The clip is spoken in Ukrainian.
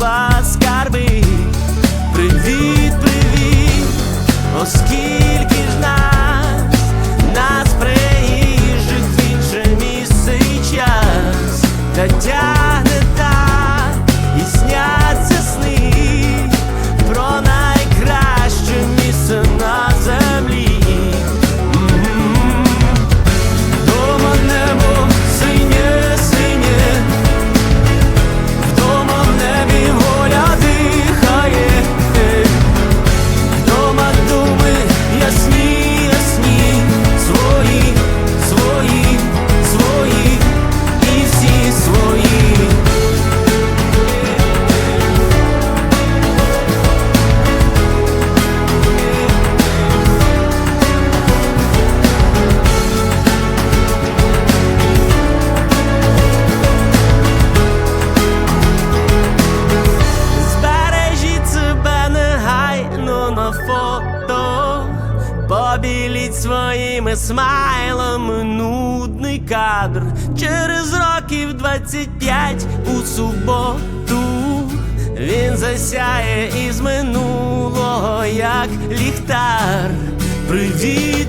принесла скарби, привіт, привіт, оскільки ж нас, нас приїжджих в інше місце і час. Та своїми смайлами нудний кадр через років 25 у суботу він засяє із минулого, як ліхтар. Привіт,